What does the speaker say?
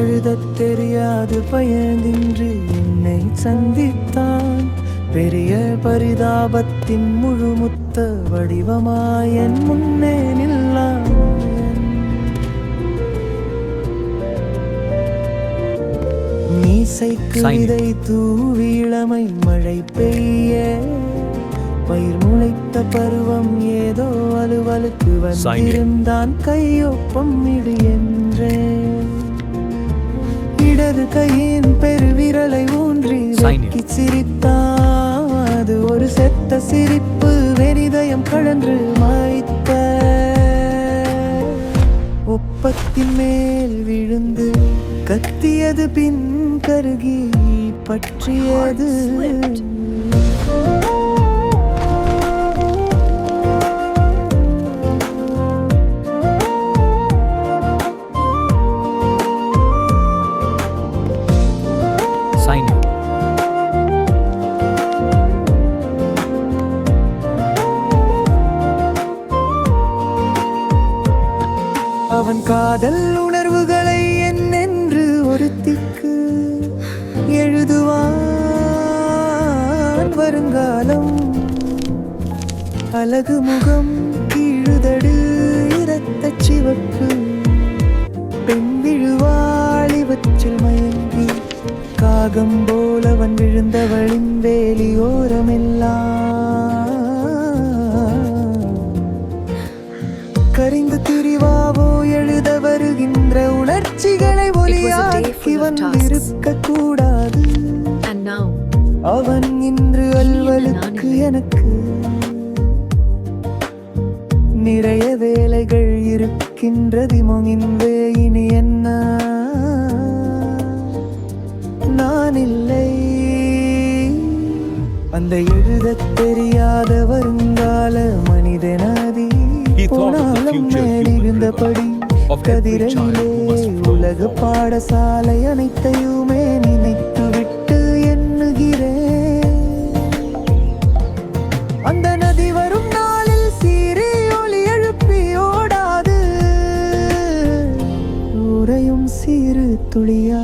எழுதத் தெரியாது பயனின்றி என்னை சந்தித்தான். பெரிய பரிதாபத்தின் முழுமுத்த வடிவமாய் என் முன்னே நில்லான். மீசைக்கு. விதை தூவி இளமை மழை பெய்ய பயிர் முளைத்த பருவம் ஏதோ அலுவலுக்கு வந்திருந்தான். கையொப்பம் இடு என்றேன். இடது கையின் பெருவிரலை ஊன்றி. வெக்கி சிரித்தான் அது ஒரு செத்த சிரிப்பு வெறிதயம் கழன்று மாய்த்த ஒப்பத்தின் மேல் விழுந்து கத்தியது பின் கருகி பற்றியது. Sign you. அவன் காதல் உணர்வுகளை என்னென்று ஒருத்திக்கு எழுதுவான் வருங்காலம் அழகு முகம் கீழுதடு காகம் போலவன் விழுந்தவளின் வேலியோரமெல்லாம் கரிந்து திரிவாவோ எழுத வருகின்ற உணர்ச்சிகளை ஒலியாக்கி full of வந்திருக்க கூடாது அவன் இன்று அல்வலுக்கு எனக்கு நிறைய வேலைகள் இருக்கின்றது இனி என்ன? அந்த எழுதத் தெரியாத வருங்கால மனிதனாதி போனாலும் மேலிருந்தபடி கதிரனிலே உலக. பாடசாலை அனைத்தையுமே நினைத்து விட்டு எண்ணுகிறேன் அந்த நதி வரும் நாளில் சீறி ஒளி எழுப்பி ஓடாது உறையும் சீறு துளியா